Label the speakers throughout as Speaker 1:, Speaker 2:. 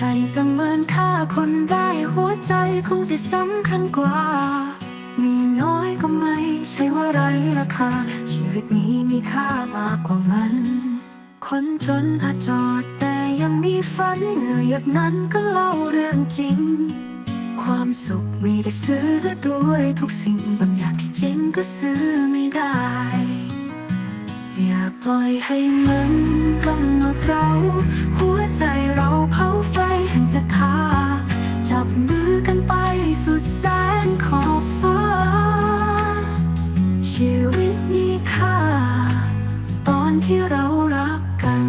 Speaker 1: ช่ประเมินค่าคนได้หัวใจคงสิสำคัญกว่า มีน้อยก็ไม่ใช่ว่าไรราคา ชีวิตนี้มีค่ามากกว่าเงิน คนจนอาจจอดแต่ยังมีฝันเหนื่อยอย่างนั้นก็เล่าเรื่องจริง ความสุขมีได้ซื้อด้วยทุกสิ่งบางอย่างที่จริงก็ซื้อไม่ได้อย่าปล่อยให้มันกำหนดเรา หัวใจเรา ที่เรารักกัน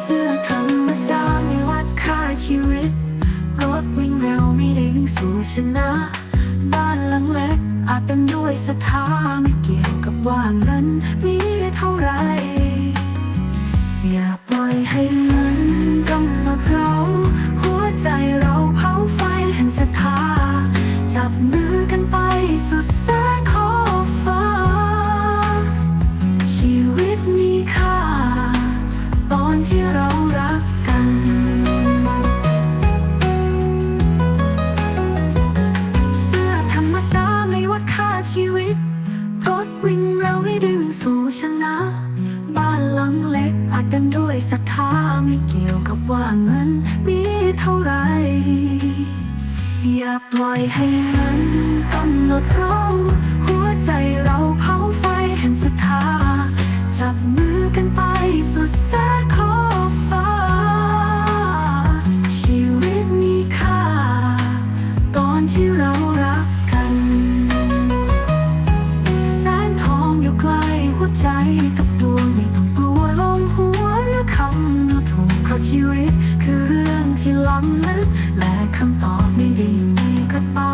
Speaker 1: เสื้อธรรมดาไม่วัดค่าชีวิต รถวิ่งเร็วไม่ได้วิ่งสู่ชนะ บ้านหลังเล็กอาจเป็นด้วยสถาไม่เกี่ยวกับว่างเลย เรารักกัน เสื้อธรรมดาไม่วัดค่าชีวิต รถวิ่งเร็วไม่ได้วิ่งสู่ชนะ บ้านหลังเล็กอาจเต็มด้วยศรัทธาไม่เกี่ยวกับว่าเงินมีเท่าไหรอย่าปล่อยให้เงินกำหนดเราือเรื่องที่ล้ำลึกและคำตอบไม่ดีในกระเป๋า